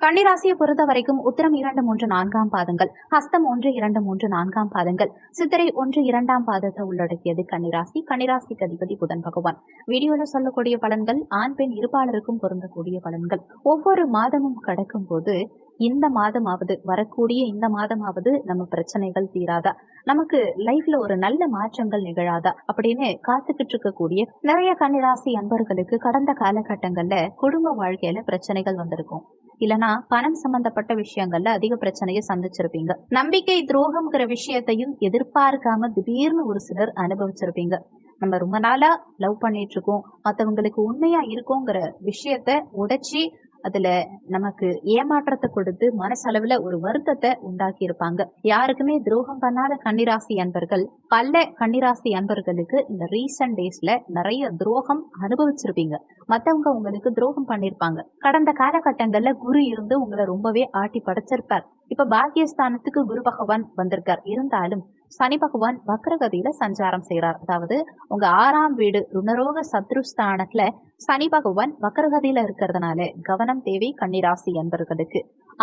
கன்னிராசியை பொறுத்த வரைக்கும் உத்திரம் இரண்டு மூன்று நான்காம் பாதங்கள் ஹஸ்தம் ஒன்று இரண்டு மூன்று நான்காம் பாதங்கள் சித்திரை ஒன்று இரண்டாம் பாதத்தை உள்ளடக்கியது கன்னிராசி. கன்னிராசிக்கு அதிபதி புதன் பகவான். வீடியோல சொல்லக்கூடிய பலன்கள் ஆண் பெண் இருபாளருக்கும் பொருந்தக்கூடிய பலன்கள். ஒவ்வொரு மாதமும் கடக்கும் போது இந்த மாதமாவது வரக்கூடிய இந்த மாதமாவது நம்ம பிரச்சனைகள் தீராதா? நமக்கு லைஃப்ல ஒரு நல்ல மாற்றங்கள் நிகழாதா? அப்படின்னு காத்துக்கிட்டு இருக்கக்கூடிய நிறைய கன்னிராசி அன்பர்களுக்கு கடந்த காலகட்டங்கள்ல குடும்ப வாழ்க்கையில பிரச்சனைகள் வந்திருக்கும். இல்லனா பணம் சம்பந்தப்பட்ட விஷயங்கள்ல அதிக பிரச்சனையை சந்திச்சிருப்பீங்க. நம்பிக்கை துரோகம்ங்கிற விஷயத்தையும் எதிர்பார்க்காம திடீர்னு ஒரு சிலர் அனுபவிச்சிருப்பீங்க. நம்ம ரொம்ப நாளா லவ் பண்ணிட்டு இருக்கோம். மத்தவங்களுக்கு உண்மையா இருக்கோங்கிற விஷயத்த உடைச்சி அதுல நமக்கு ஏமாற்றத்தை கொடுத்து மனசளவுல ஒரு வருத்தத்தை உண்டாக்கி இருப்பாங்க யாருக்குமே துரோகம் பண்ணாத கன்னிராசி அன்பர்கள் பல கன்னிராசி அன்பர்களுக்கு இந்த ரீசன்ட் டேஸ்ல நிறைய துரோகம் அனுபவிச்சிருப்பீங்க. மத்தவங்க உங்களுக்கு துரோகம் பண்ணிருப்பாங்க கடந்த காலகட்டங்கள்ல குரு இருந்து உங்களை ரொம்பவே ஆட்டி படைச்சிருப்பார். இப்ப பாக்கியஸ்தானத்துக்கு குரு பகவான் வந்திருக்கார். இருந்தாலும் சனி பகவான் வக்ரகதியில சஞ்சாரம் செய்யறார் அதாவது உங்க ஆறாம் வீடு ருணரோக சத்ருஸ்தானத்துல சனி பகவான் வக்ரகதியில இருக்கிறதுனால கவனம் தேவை கன்னிராசி என்பர்களுக்கு.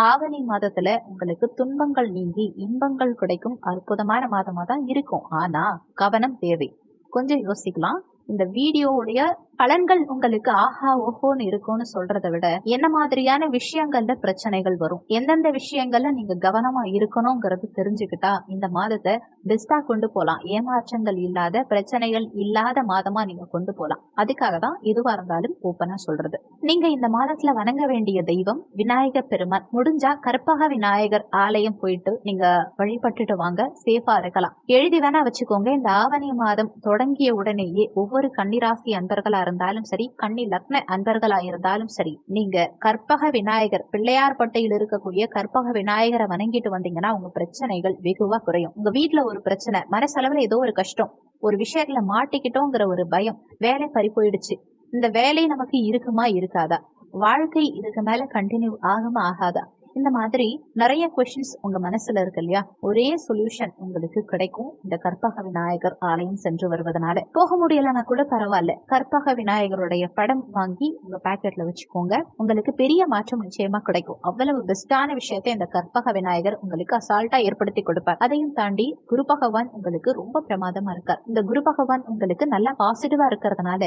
ஆவணி மாதத்துல உங்களுக்கு துன்பங்கள் நீங்கி இன்பங்கள் கிடைக்கும். அற்புதமான மாதமா தான் இருக்கும். ஆனா கவனம் தேவை. கொஞ்சம் யோசிக்கலாம். இந்த வீடியோவுடைய பலன்கள் உங்களுக்கு ஆஹா ஓஹோன்னு இருக்கும்னு சொல்றதை விட என்ன மாதிரியான விஷயங்கள்ல பிரச்சனைகள் வரும்? எந்தெந்த விஷயங்கள்ல நீங்க கவனமா இருக்கணுங்கிறது தெரிஞ்சுக்கிட்டா இந்த மாதத்தை பெஸ்டா கொண்டு போலாம். ஏமாற்றங்கள் இல்லாத பிரச்சனைகள் இல்லாத மாதமா நீங்க கொண்டு போலாம். அதுக்காக தான் எதுவா இருந்தாலும் ஓப்பனா சொல்றது. நீங்க இந்த மாதத்துல வணங்க வேண்டிய தெய்வம் விநாயகர் பெருமான் முடிஞ்சா கற்பக விநாயகர் ஆலயம் போயிட்டு நீங்க வழிபட்டுட்டு வாங்க. சேஃபா இருக்கலாம். எழுதி வேணா வச்சுக்கோங்க. இந்த ஆவணி மாதம் தொடங்கிய உடனேயே ஒவ்வொரு கன்னிராசி அன்பர்களா இருந்தாலும் சரி கன்னி லக்ன அன்பர்களா இருந்தாலும் சரி நீங்க கற்பக விநாயகர் பிள்ளையார்பட்டையில் இருக்கக்கூடிய கற்பக விநாயகரை வணங்கிட்டு வந்தீங்கன்னா உங்க பிரச்சனைகள் வெகுவா குறையும். உங்க வீட்டுல ஒரு பிரச்சனை மனசளவுல ஏதோ ஒரு கஷ்டம் ஒரு விஷயத்துல மாட்டிக்கிட்டோங்கிற ஒரு பயம் வேலை பறி போயிடுச்சு. இந்த வேலை நமக்கு இருக்குமா இருக்காதா? வாழ்க்கை இதுக்கு மேல கண்டினியூ ஆகுமா ஆகாதா? இந்த மாதிரி நிறைய கொஷின்ஸ் உங்க மனசுல இருக்கு இல்லையா? ஒரே சொல்யூஷன் உங்களுக்கு கிடைக்கும். இந்த கற்பக விநாயகர் ஆலயம் சென்று வருவதனால. போக முடியலன்னா கூட பரவாயில்ல. கற்பக விநாயகருடைய படம் வாங்கி உங்க பேக்கெட்ல வச்சுக்கோங்க. உங்களுக்கு பெரிய மாற்றம் நிச்சயமா கிடைக்கும். அவ்வளவு பெஸ்டான விஷயத்தை இந்த கற்பக விநாயகர் உங்களுக்கு அசால்ட்டா ஏற்படுத்தி கொடுப்பார். அதையும் தாண்டி குரு பகவான் உங்களுக்கு ரொம்ப பிரமாதமா இருக்கார். இந்த குரு பகவான் உங்களுக்கு நல்லா பாசிட்டிவா இருக்கிறதுனால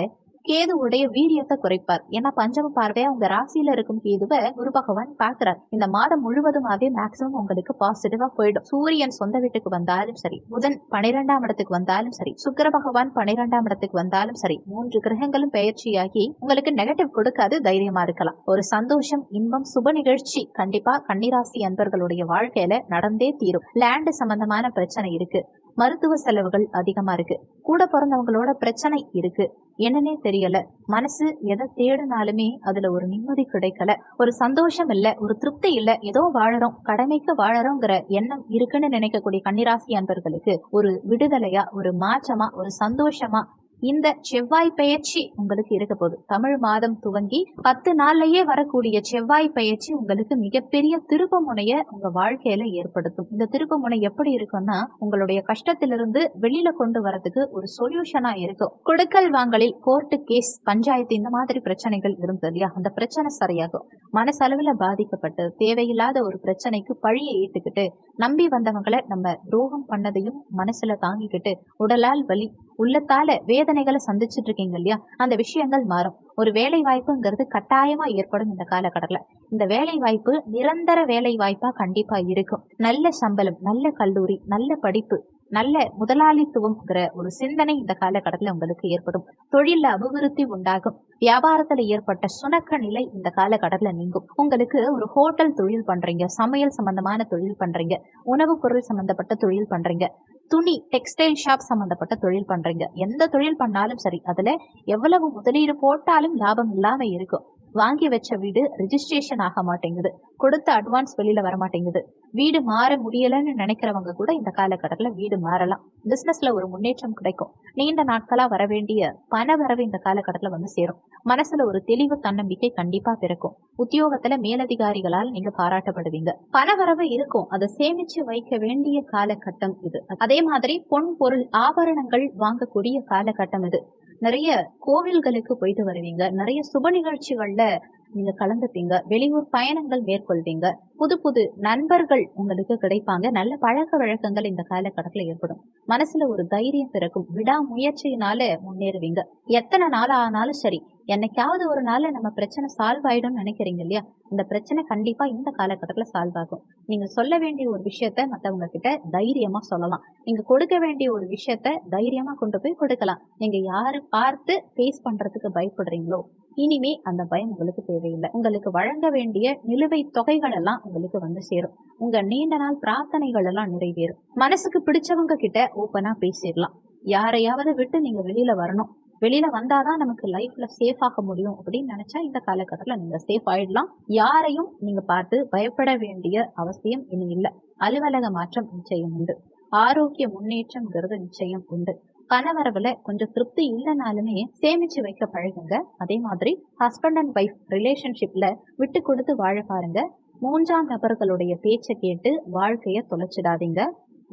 கேதுவுடைய வீரியத்தை குறைப்பார். ஏன்னா பஞ்சம பார்வையா உங்க ராசியில இருக்கும் கேதுவை குரு பகவான் பாக்குறார் இந்த மாதம் முழுவதுமாவே மேக்சிமம் உங்களுக்கு பாசிட்டிவா போயிடும். சூரியன் சொந்த வீட்டுக்கு வந்தாலும் சரி புதன் பனிரெண்டாம் இடத்துக்கு வந்தாலும் சரி சுக்கர பகவான் பனிரெண்டாம் இடத்துக்கு வந்தாலும் சரி மூன்று கிரகங்களும் பெயர்ச்சியாகி உங்களுக்கு நெகட்டிவ் கொடுக்காது தைரியமா இருக்கலாம். ஒரு சந்தோஷம் இன்பம் சுப நிகழ்ச்சி கண்டிப்பா கன்னிராசி அன்பர்களுடைய வாழ்க்கையில நடந்தே தீரும். லேண்ட் சம்பந்தமான பிரச்சனை இருக்கு. மருத்துவ செலவுகள் அதிகமா இருக்கு. கூட பிறந்தவங்களோட பிரச்சனை இருக்கு. என்னன்னே தெரியல. மனசு எதை தேடினாலுமே அதுல ஒரு நிம்மதி கிடைக்கல. ஒரு சந்தோஷம் இல்ல ஒரு திருப்தி இல்ல. ஏதோ வாழறோம். கடமைக்கு வாழறோங்கிற எண்ணம் இருக்குன்னு நினைக்கக்கூடிய கன்னிராசி அன்பர்களுக்கு ஒரு விடுதலையா ஒரு மாற்றமா ஒரு சந்தோஷமா இந்த செவ்வாய் பெயர்ச்சி உங்களுக்கு இருக்க போகுது. தமிழ் மாதம் துவங்கி பத்து நாள்லயே வரக்கூடிய செவ்வாய் பெயர்ச்சி உங்களுக்கு மிகப்பெரிய திருப்பு முனைய உங்க வாழ்க்கையில ஏற்படுத்தும். இந்த திருப்பு முனை எப்படி இருக்கும்னா உங்களுடைய கஷ்டத்திலிருந்து வெளியில கொண்டு வரதுக்கு ஒரு சொல்யூஷனா இருக்கும். கொடுக்கல் வாங்கலில் கோர்ட்டு கேஸ் பஞ்சாயத்து இந்த மாதிரி பிரச்சனைகள் இருந்தது இல்லையா? அந்த பிரச்சனை சரியாகும். மனசளவுல பாதிக்கப்பட்டு தேவையில்லாத ஒரு பிரச்சனைக்கு பழியை ஏத்துக்கிட்டு நம்பி வந்தவங்களை நம்ம துரோகம் பண்ணதையும் மனசுல தாங்கிக்கிட்டு உடலால் வலி உள்ளத்தால வேதனைகளை சந்திச்சுட்டு இருக்கீங்க இல்லையா? அந்த விஷயங்கள் மாறும். ஒரு வேலை வாய்ப்புங்கிறது கட்டாயமா ஏற்படும் இந்த காலகட்டத்துல. இந்த வேலை வாய்ப்பு நிரந்தர வேலை வாய்ப்பா கண்டிப்பா இருக்கும். நல்ல சம்பளம் நல்ல கல்லூரி நல்ல படிப்பு நல்ல முதலாளித்துவம்ங்கிற ஒரு சிந்தனை இந்த காலகட்டத்துல உங்களுக்கு ஏற்படும். தொழில அபிவிருத்தி உண்டாகும். வியாபாரத்துல ஏற்பட்ட சுணக்க நிலை இந்த காலகட்டத்துல நீங்கும். உங்களுக்கு ஒரு ஹோட்டல் தொழில் பண்றீங்க சமையல் சம்பந்தமான தொழில் பண்றீங்க உணவுப் பொருள் சம்பந்தப்பட்ட தொழில் பண்றீங்க. துணி டெக்ஸ்டைல் ஷாப் சம்பந்தப்பட்ட தொழில் பண்றீங்க. எந்த தொழில் பண்ணாலும் சரி அதுல எவ்வளவு முதலீடு போட்டாலும் லாபம் இல்லாம இருக்கும். வாங்கி வச்ச வீடு ரிஜிஸ்ட்ரேஷன் ஆக மாட்டேங்குது. கொடுத்த அட்வான்ஸ் வெளியில வர மாட்டேங்குது. வீடு மாற முடியலன்னு நினைக்கிறவங்க கூட இந்த காலகட்டத்துல வீடு மாறலாம். பிசினஸ்ல ஒரு முன்னேற்றம் கிடைக்கும். நீண்ட நாட்களா வர வேண்டிய பண வரவு இந்த காலகட்டத்துல வந்து சேரும். மனசுல ஒரு தெளிவு தன்னம்பிக்கை கண்டிப்பா பிறக்கும். உத்தியோகத்துல மேலதிகாரிகளால் நீங்க பாராட்டப்படுவீங்க. பண வரவு இருக்கும். அதை சேமிச்சு வைக்க வேண்டிய காலகட்டம் இது. அதே மாதிரி பொன் பொருள் ஆபரணங்கள் வாங்கக்கூடிய காலகட்டம் இது. நிறைய கோவில்களுக்கு போயிட்டு வருவீங்க. நிறைய சுப நிகழ்ச்சிகள்ல நீங்க கலந்துப்பீங்க. வெளியூர் பயணங்கள் மேற்கொள்வீங்க. புது புது நண்பர்கள் உங்களுக்கு கிடைப்பாங்க. நல்ல பழக்க வழக்கங்கள் இந்த காலகட்டத்துல ஏற்படும். மனசுல ஒரு தைரியம் பிறக்கும். விடாமுயற்சியினால முன்னேறுவீங்க. எத்தனை நாள் ஆனாலும் சரி என்னைக்காவது ஒரு நாள்ல நம்ம பிரச்சனை சால்வ் ஆயிடும்னு நினைக்கிறீங்க இல்லையா? இந்த பிரச்சனை கண்டிப்பா இந்த காலகட்டத்துல சால்வ் ஆகும். நீங்க சொல்ல வேண்டிய ஒரு விஷயத்த மத்தவங்க கிட்ட தைரியமா சொல்லலாம். நீங்க கொடுக்க வேண்டிய ஒரு விஷயத்த தைரியமா கொண்டு போய் கொடுக்கலாம். நீங்க யாரு பார்த்து ஃபேஸ் பண்றதுக்கு பயப்படுறீங்களோ இனிமே அந்த பயம் உங்களுக்கு தேவையில்லை. உங்களுக்கு வழங்க வேண்டிய நிலுவை தொகைகள் எல்லாம் உங்களுக்கு வந்து சேரும். உங்க நீண்ட நாள் பிரார்த்தனைகள் எல்லாம் நிறைவேறும். மனசுக்கு பிடிச்சவங்க கிட்ட ஓப்பனா பேசிடலாம். யாரையாவது விட்டு நீங்க வெளியில வரணும். வெளியில வந்தாதான் நமக்கு லைஃப்ல சேஃப் ஆக முடியும் அப்படின்னு நினைச்சா இந்த காலகட்டத்துல நீங்க சேஃப் ஆயிடலாம். யாரையும் நீங்க பார்த்து பயப்பட வேண்டிய அவசியம் இனி இல்லை. அலுவலக மாற்றம் நிச்சயம் உண்டு. ஆரோக்கிய முன்னேற்றம்ங்கிறது நிச்சயம் உண்டு. கணவரவுல கொஞ்சம் திருப்தி இல்லைனாலுமே சேமிச்சு வைக்க பழகுங்க. அதே மாதிரி ஹஸ்பண்ட் அண்ட் ஒய்ஃப் ரிலேஷன்ஷிப்ல விட்டு கொடுத்து வாழ பாருங்க. மூன்றாம் நபர்களுடைய பேச்சை கேட்டு வாழ்க்கைய தொலைச்சிடாதீங்க.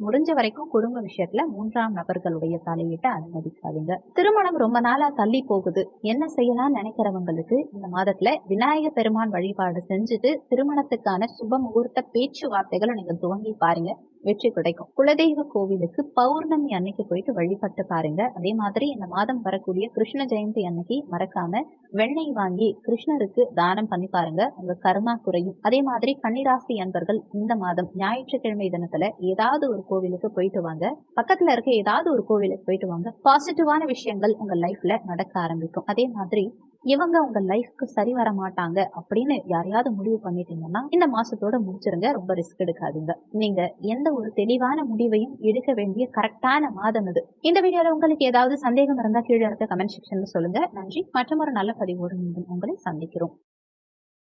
முடிஞ்ச வரைக்கும் குடும்ப விஷயத்துல. மூன்றாம் நபர்களுடைய தலையீட்டை அனுமதிக்காதீங்க. திருமணம் ரொம்ப நாளா தள்ளி போகுது. என்ன செய்யலாம்னு நினைக்கிறவங்களுக்கு இந்த மாதத்துல விநாயக பெருமான் வழிபாடு செஞ்சுட்டு திருமணத்துக்கான சுப முகூர்த்த பேச்சுவார்த்தைகளை நீங்க துவங்கி பாருங்க. வெற்றி கிடைக்கும். குலதெய்வ கோவிலுக்கு பௌர்ணமி அன்னைக்கு போயிட்டு வழிபட்டு பாருங்க. அதே மாதிரி இந்த மாதம் வரக்கூடிய கிருஷ்ண ஜெயந்தி அன்னைக்கு மறக்காம வெண்ணெய் வாங்கி கிருஷ்ணருக்கு தானம் பண்ணி பாருங்க. உங்க கர்மா குறையும். அதே மாதிரி கன்னிராசி அன்பர்கள் இந்த மாதம் ஞாயிற்றுக்கிழமை தினத்துல ஏதாவது ஒரு கோவிலுக்கு போயிட்டு வாங்க. பக்கத்துல இருக்க ஏதாவது ஒரு கோவிலுக்கு போயிட்டு வாங்க. பாசிட்டிவான விஷயங்கள் உங்க லைஃப்ல நடக்க ஆரம்பிக்கும். அதே மாதிரி இவங்க உங்க லைஃப்க்கு சரி வர மாட்டாங்க அப்படின்னு யாரையாவது முடிவு பண்ணிட்டீங்கன்னா இந்த மாசத்தோட முடிச்சிருங்க. ரொம்ப ரிஸ்க் எடுக்காதீங்க. நீங்க எந்த ஒரு தெளிவான முடிவையும் எடுக்க வேண்டிய கரெக்டான மாதம் இது. இந்த வீடியோல உங்களுக்கு ஏதாவது சந்தேகம் இருந்தா கீழே இருக்க கமெண்ட் செக்ஷன்ல சொல்லுங்க. நன்றி. மற்றும் ஒரு நல்ல பதிவோடு மீண்டும் உங்களை சந்திக்கிறோம்.